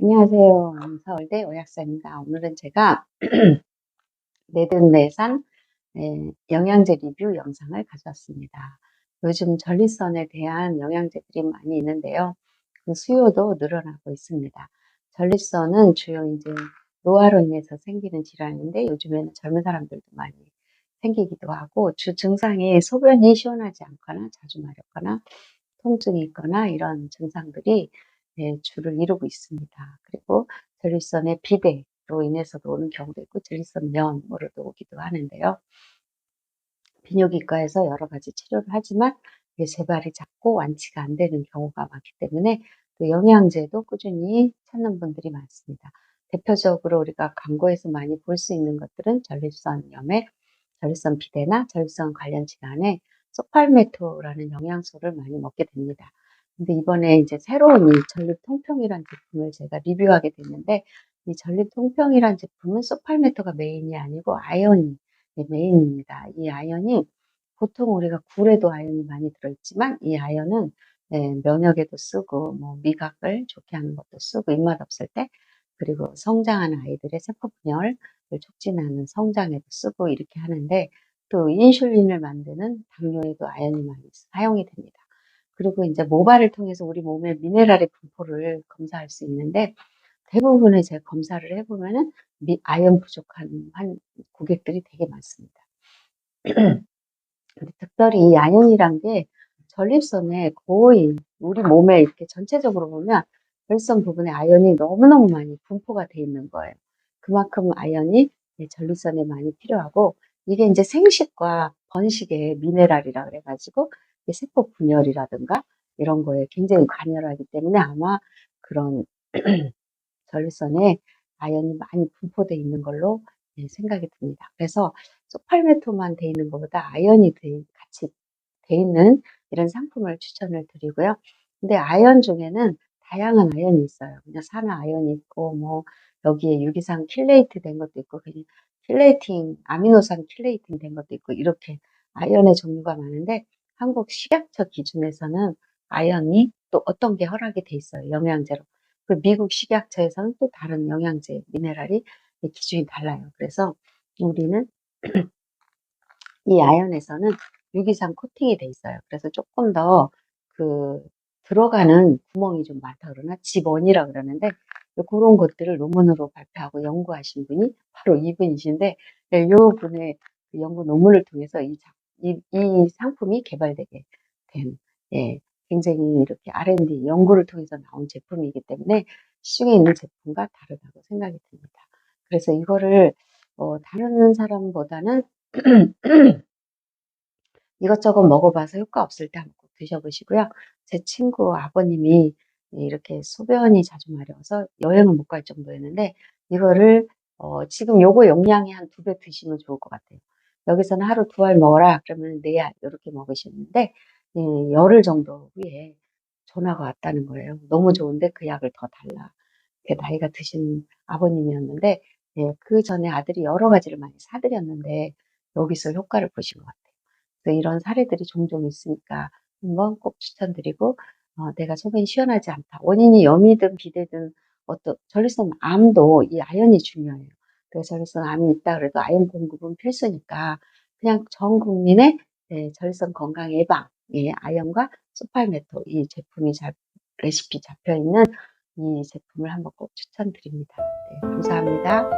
안녕하세요. 서울대 오약사입니다. 오늘은 제가 내든내산 네, 영양제 리뷰 영상을 가져왔습니다. 요즘 전립선에 대한 영양제들이 많이 있는데요. 그 수요도 늘어나고 있습니다. 전립선은 주요 이제 노화로 인해서 생기는 질환인데 요즘에는 젊은 사람들도 많이 생기기도 하고 주 증상이 소변이 시원하지 않거나 자주 마렵거나 통증이 있거나 이런 증상들이 네, 주를 이루고 있습니다. 그리고 전립선의 비대로 인해서도 오는 경우도 있고 전립선 면으로도 오기도 하는데요. 비뇨기과에서 여러 가지 치료를 하지만 재발이 자꾸 완치가 안 되는 경우가 많기 때문에 또 영양제도 꾸준히 찾는 분들이 많습니다. 대표적으로 우리가 광고에서 많이 볼 수 있는 것들은 전립선염에 전립선 비대나 전립선 관련 질환에 소팔메토라는 영양소를 많이 먹게 됩니다. 근데 이번에 이제 새로운 이 전립 통평이란 제품을 제가 리뷰하게 됐는데 이 전립 통평이란 제품은 소팔메토가 메인이 아니고 아연이 메인입니다. 이 아연이 보통 우리가 굴에도 아연이 많이 들어있지만 이 아연은 네, 면역에도 쓰고 뭐 미각을 좋게 하는 것도 쓰고 입맛 없을 때 그리고 성장하는 아이들의 세포 분열을 촉진하는 성장에도 쓰고 이렇게 하는데 또 인슐린을 만드는 당뇨에도 아연이 많이 사용이 됩니다. 그리고 이제 모발을 통해서 우리 몸의 미네랄의 분포를 검사할 수 있는데 대부분의 제 검사를 해보면은 아연 부족한 한 고객들이 되게 많습니다. 특별히 이 아연이란 게 전립선에 거의 우리 몸에 이렇게 전체적으로 보면 전립선 부분에 아연이 너무너무 많이 분포가 돼 있는 거예요. 그만큼 아연이 전립선에 많이 필요하고 이게 이제 생식과 번식의 미네랄이라 그래가지고 세포 분열이라든가 이런 거에 굉장히 관여하기 때문에 아마 그런 전립선에 아연이 많이 분포되어 있는 걸로 예, 생각이 듭니다. 그래서 소팔메토만 돼 있는 것보다 아연이 같이 돼 있는 이런 상품을 추천을 드리고요. 근데 아연 중에는 다양한 아연이 있어요. 그냥 산화 아연이 있고 뭐 여기에 유기산 킬레이트 된 것도 있고 그냥 킬레이팅 아미노산 킬레이팅 된 것도 있고 이렇게 아연의 종류가 많은데 한국 식약처 기준에서는 아연이 또 어떤 게 허락이 돼 있어요. 영양제로. 그 미국 식약처에서는 또 다른 영양제, 미네랄이 기준이 달라요. 그래서 우리는 이 아연에서는 유기산 코팅이 돼 있어요. 그래서 조금 더 그 들어가는 구멍이 좀 많다 그러나 집원이라 그러는데 그런 것들을 논문으로 발표하고 연구하신 분이 바로 이분이신데 이 분의 그 연구 논문을 통해서 이, 이, 이 상품이 개발되게 된 예, 굉장히 이렇게 R&D 연구를 통해서 나온 제품이기 때문에 시중에 있는 제품과 다르다고 생각이 듭니다. 그래서 이거를 어, 다른 사람보다는 이것저것 먹어봐서 효과 없을 때 한번 꼭 드셔보시고요. 제 친구 아버님이 이렇게 소변이 자주 마려워서 여행을 못 갈 정도였는데 이거를 어, 지금 요거 용량이 한 두 배 드시면 좋을 것 같아요. 여기서는 하루 두 알 먹어라 그러면 네 알 이렇게 먹으시는데 예, 열흘 정도 후에 전화가 왔다는 거예요. 너무 좋은데 그 약을 더 달라. 나이가 드신 아버님이었는데 예, 그 전에 아들이 여러 가지를 많이 사드렸는데 여기서 효과를 보신 것 같아요. 이런 사례들이 종종 있으니까 한번 꼭 추천드리고 어, 내가 소변이 시원하지 않다. 원인이 염이든 비대든 어떤 전립선 암도 이 아연이 중요해요. 전립선 암이 있다 그래도 아연 공급은 필수니까 그냥 전 국민의 네, 전립선 건강 예방, 예, 아연과 소팔메토 이 제품이 잘 레시피 잡혀 있는 이 제품을 한번 꼭 추천드립니다. 네, 감사합니다.